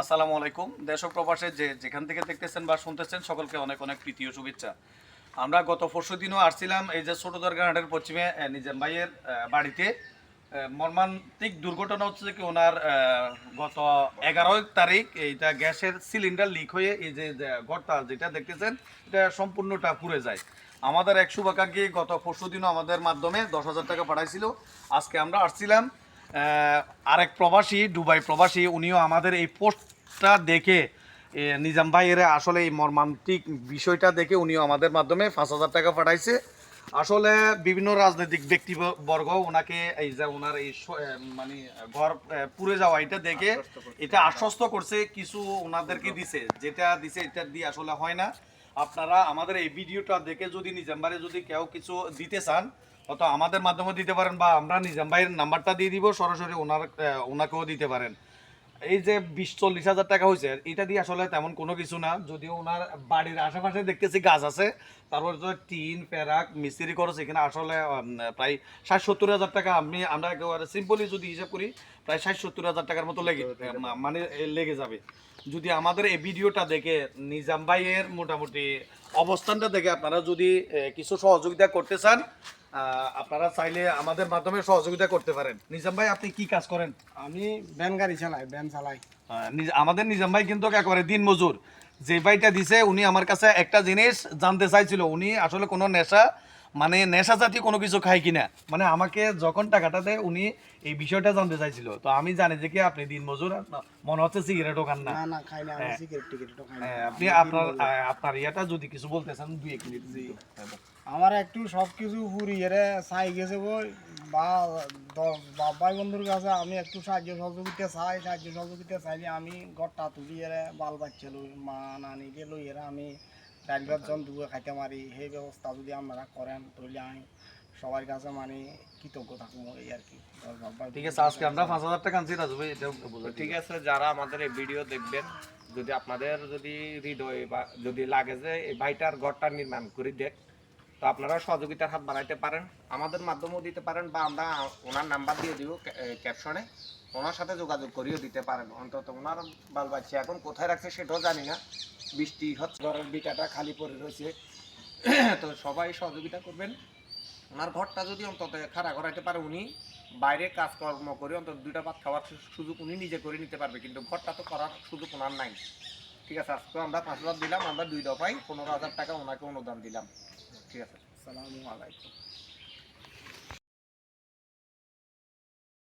আসসালামু আলাইকুম। দেশ প্রবাসে যে যেখান থেকে দেখতেছেন বা শুনতেছেন, সকলকে অনেক অনেক প্রীতি ও শুভেচ্ছা। আমরা গত পরশু দিনও আসছিলাম এই যে ছোট দরগাহাটের পশ্চিমে নিজাম ভাইয়ের বাড়িতে। মর্মান্তিক দুর্ঘটনা হচ্ছে কি ওনার গত এগারো তারিখ এইটা গ্যাসের সিলিন্ডার লিক হয়ে এই যে ঘরটা যেটা দেখতেছেন, এটা সম্পূর্ণটা পুড়ে যায়। আমাদের এক শুভাকাঙ্ক্ষী গত পরশু দিনও আমাদের মাধ্যমে দশ হাজার টাকা পাঠাইছিল। আজকে আমরা আসছিলাম। আরেক প্রবাসী দুবাই প্রবাসী উনিও আমাদের এই পোস্টটা দেখে নিজাম ভাইয়ের আসলে এই মর্মান্তিক বিষয়টা দেখে উনিও আমাদের মাধ্যমে পাঁচ হাজার টাকা পাঠাইছে। আসলে বিভিন্ন রাজনৈতিক ব্যক্তিবর্গ ওনাকে এই যে ওনার এই মানে ঘর পুড়ে যাওয়া এটা দেখে এটা আশ্বস্ত করছে কিছু ওনাদেরকে দিছে যেটা দিছে এটা দিয়ে আসলে হয় না। আপনারা আমাদের এই ভিডিওটা দেখে যদি নিজাম ভাইয়ের যদি কেউ কিছু দিতে চান অত আমাদের মাধ্যমে দিতে পারেন বা আমরা নিজাম ভাইয়ের নাম্বারটা দিয়ে দিব, সরাসরি ওনার ওনাকেও দিতে পারেন। এই যে বিশ চল্লিশ হাজার টাকা হয়েছে এটা দিয়ে আসলে তেমন কোনো কিছু না। যদিও ওনার বাড়ির আশেপাশে দেখতেছি গাছ আছে, তারপর তো টিন প্যারাক মিস্ত্রি খরচ, এখানে আসলে প্রায় ষাট সত্তর হাজার টাকা আমি, আমরা একেবারে সিম্পলি যদি হিসাব করি, প্রায় ষাট সত্তর হাজার টাকার মতো লেগে মানে লেগে যাবে। যদি আমাদের এই ভিডিওটা দেখে নিজাম ভাইয়ের মোটামুটি অবস্থানটা দেখে আপনারা যদি কিছু সহযোগিতা করতে চান আপনারা চাইলে আমাদের মাধ্যমে সহযোগিতা করতে পারেন। নিজাম ভাই আপনি কি কাজ করেন? আমি ভ্যান গাড়ি চালাই ভ্যান চালাই। আমাদের নিজাম ভাই কিন্তু একেবারে দিন মজুর যে ভাইটা দিছে উনি আমার কাছে একটা জিনিস জানতে চাইছিল। উনি আসলে কোনো নেশা মানে নেশা জাতীয় কোনো কিছু খায় কিনা? মানে আমাকে যখন টাকাটা দেয় উনি এই বিষয়টা জানতে চাইছিল। তো আমি জানি যে কি আপনি দিন মজুর মনে হচ্ছে সিগারেটও খান না। না না খাই না সিগারেট টিকেটও খাই না। হ্যাঁ, আপনি আপনার আপনার ইয়েটা যদি কিছু বলতে চান দুই এক মিনিট জি আমার একটু সব কিছু ফুরিয়ে রে চাই গেছে বই। বা দ- বা- ভাই বন্ধুর কাছে আমি একটু সাহায্য সহযোগিতা চাই সাহায্য সহযোগিতা চাইলে আমি ঘরটা তুলি এরে বাল বাচ্চা লই মা নানিকে লই এরে আমি ডাল ভাত জন দুয়ে খাইতে মারি সেই ব্যবস্থা যদি আপনারা করেন তাহলে আমি সবার কাছে মানে কৃতজ্ঞ থাকব এই আর কি। ঠিক আছে আজকে আমরা পাঁচ হাজার টাকা আনছি রাজু ভাই এটা ঠিক আছে যারা আমাদের এই ভিডিও দেখবেন যদি আপনাদের যদি হৃদয় বা যদি লাগে যে এই ভাইটার ঘরটা নির্মাণ করে দেখ তো আপনারা সহযোগিতার হাত বাড়াইতে পারেন আমাদের মাধ্যমেও দিতে পারেন বা আমরা ওনার নাম্বার দিয়ে দিব ক্যাপশনে ওনার সাথে যোগাযোগ করিয়ে দিতে পারেন। অন্তত ওনার বাল বাচ্চা এখন কোথায় রাখছে সেটাও জানি না। বৃষ্টি হচ্ছে, ঘরের বিটাটা খালি পড়ে রয়েছে। তো সবাই সহযোগিতা করবেন। ওনার ঘরটা যদি অন্তত খাড়া করাইতে পারে, উনি বাইরে কাজকর্ম করে অন্তত দুইটা ভাত খাওয়ার সুযোগ উনি নিজে করে নিতে পারবে। কিন্তু ঘরটা তো করার সুযোগ ওনার নাই। ঠিক আছে, আজকে আমরা পাঁচ হাজার দিলাম, আমরা দুই দফায় পনেরো হাজার টাকা ওনাকে অনুদান দিলাম। ঠিক আছে। আসসালামু আলাইকুম।